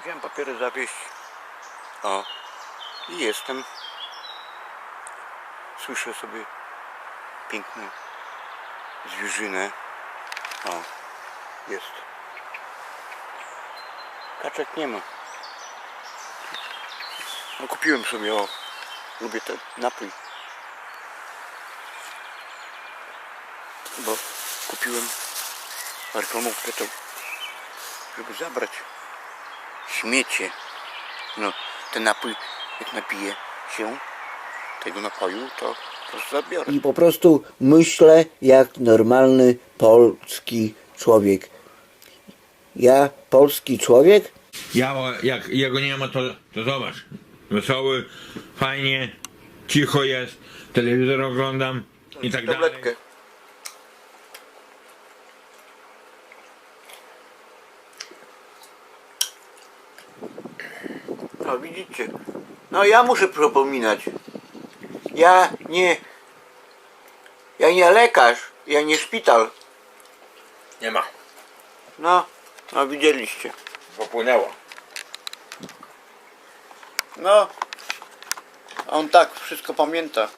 Wziąłem papiery zawieść. O. I jestem. Słyszę sobie piękną zwierzynę. O. Jest. Kaczek nie ma. No kupiłem sobie, o. Lubię ten napój. Bo kupiłem reklamówkę to, żeby zabrać śmiecie. No, ten napój, jak napiję się tego napoju, to po prostu zabiorę. I po prostu myślę jak normalny polski człowiek. Ja, polski człowiek, Ja, jak jego nie ma, to, to zobacz. Wesoły, fajnie, cicho jest, telewizor oglądam i tak dalej. Tabletkę. No widzicie. No ja muszę przypominać. Ja nie. Ja nie lekarz, ja nie szpital. Nie ma. No, no widzieliście. Popłynęło. No. On tak wszystko pamięta.